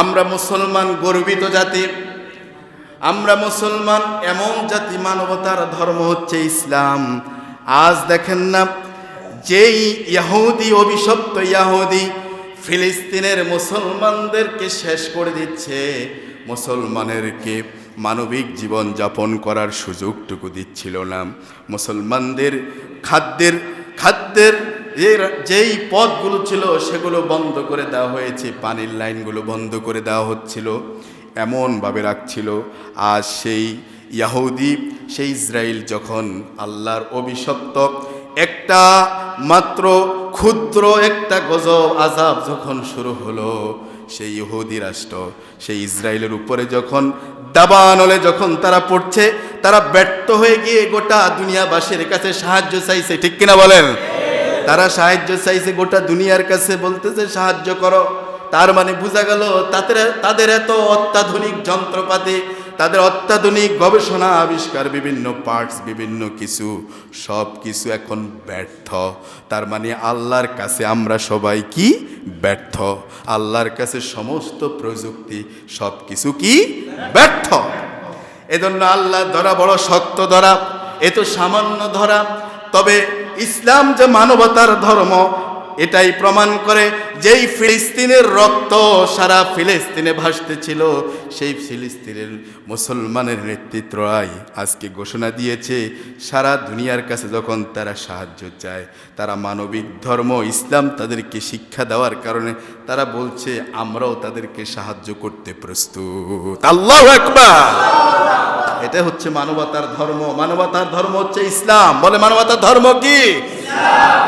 আমরা মুসলমান গর্বিত জাতি আমরা মুসলমান এমন জাতি, মানবতার ধর্ম হচ্ছে ইসলাম। আজ দেখেন না, যেই ইয়াহুদি অভিশপ্ত ইয়াহুদি ফিলিস্তিনের মুসলমানদেরকে শেষ করে দিচ্ছে, মুসলমানেরকে মানবিক জীবন যাপন করার সুযোগটুকু দিচ্ছিল না। মুসলমানদের খাদ্যের খাদ্যের যেই পথগুলো ছিল, সেগুলো বন্ধ করে দেওয়া হয়েছে। পানির লাইনগুলো বন্ধ করে দেওয়া হচ্ছিল, এমনভাবে রাখছিল। আর সেই ইয়াহুদি, সেই ইসরায়েল যখন আল্লাহর অভিশপ্ত একটা মাত্র ক্ষুদ্র একটা গজব আজাব যখন শুরু হলো, সেই ইহুদি রাষ্ট্র, সেই ইসরায়েলের উপরে যখন দাবানলে যখন তারা পড়ছে, তারা ব্যর্থ হয়ে গিয়ে গোটা দুনিয়াবাসীর কাছে সাহায্য চাইছে। ঠিক কিনা বলেন? তারা সাহায্য চাইছে গোটা দুনিয়ার কাছে, বলতেছে, সাহায্য করো। তার মানে বোঝা গেল, তাদের তাদের এত অত্যাধুনিক যন্ত্রপাতি, তাদের অত্যাধুনিক গবেষণা, আবিষ্কার, বিভিন্ন পার্টস বিভিন্ন কিছু, সব কিছু এখন ব্যর্থ। তার মানে আল্লাহর কাছে আমরা সবাই কি? ব্যর্থ। আল্লাহর কাছে সমস্ত প্রযুক্তি, সব কিছু কি? ব্যর্থ। এজন্য আল্লাহ ধরা বড় শক্ত ধরা, এ তো সামান্য ধরা। তবে ইসলাম যে মানবতার ধর্ম এটাই প্রমাণ করে যেই ফিলিস্তিনের রক্ত সারা ফিলিস্তিনে ভাসতেছিল, সেই ফিলিস্তিনের মুসলমানের নেতৃত্বরাই আজকে ঘোষণা দিয়েছে, সারা দুনিয়ার কাছে যখন তারা সাহায্য চায়, তারা মানবিক ধর্ম, ইসলাম তাদেরকে শিক্ষা দেওয়ার কারণে তারা বলছে, আমরাও তাদেরকে সাহায্য করতে প্রস্তুত। আল্লাহ এটা হচ্ছে মানবতার ধর্ম। মানবতার ধর্ম হচ্ছে ইসলাম। বলে মানবতার ধর্ম কি?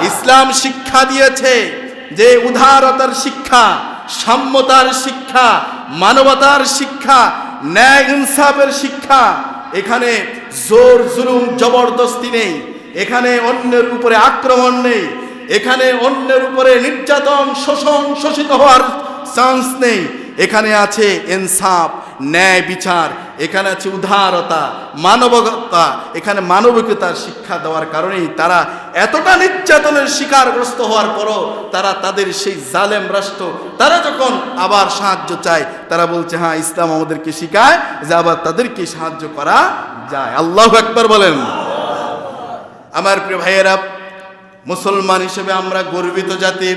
ইসলাম শিক্ষা দিয়েছে যে উদারতার শিক্ষা, সাম্যতার শিক্ষা, মানবতার শিক্ষা, ন্যায় ইনসাফের শিক্ষা, এখানে জোর জুলুম, জবরদস্তি নেই। এখানে অন্যের উপরে আক্রমণ নেই। এখানে অন্যের উপরে নির্যাতন, শোষণ, শোষিত হওয়ার চান্স নেই। এখানে আছে ইনসাফ। ন্যায় বিচার, এখানে আছে উদারতা মানবতা এখানে মানবিকতার শিক্ষা দেওয়ার কারণেই তারা এতটা নির্যাতনের শিকারগ্রস্ত হওয়ার পরও তারা তাদের সেই জালেম রাষ্ট্র, তারা যখন আবার সাহায্য চায়, তারা বলছে হ্যাঁ ইসলাম আমাদেরকে শিখায় যে আবার তাদেরকে সাহায্য করা যায়। আল্লাহ একবার বলেন। আমার প্রিয় ভাইয়েরা, মুসলমান হিসেবে আমরা গর্বিত জাতি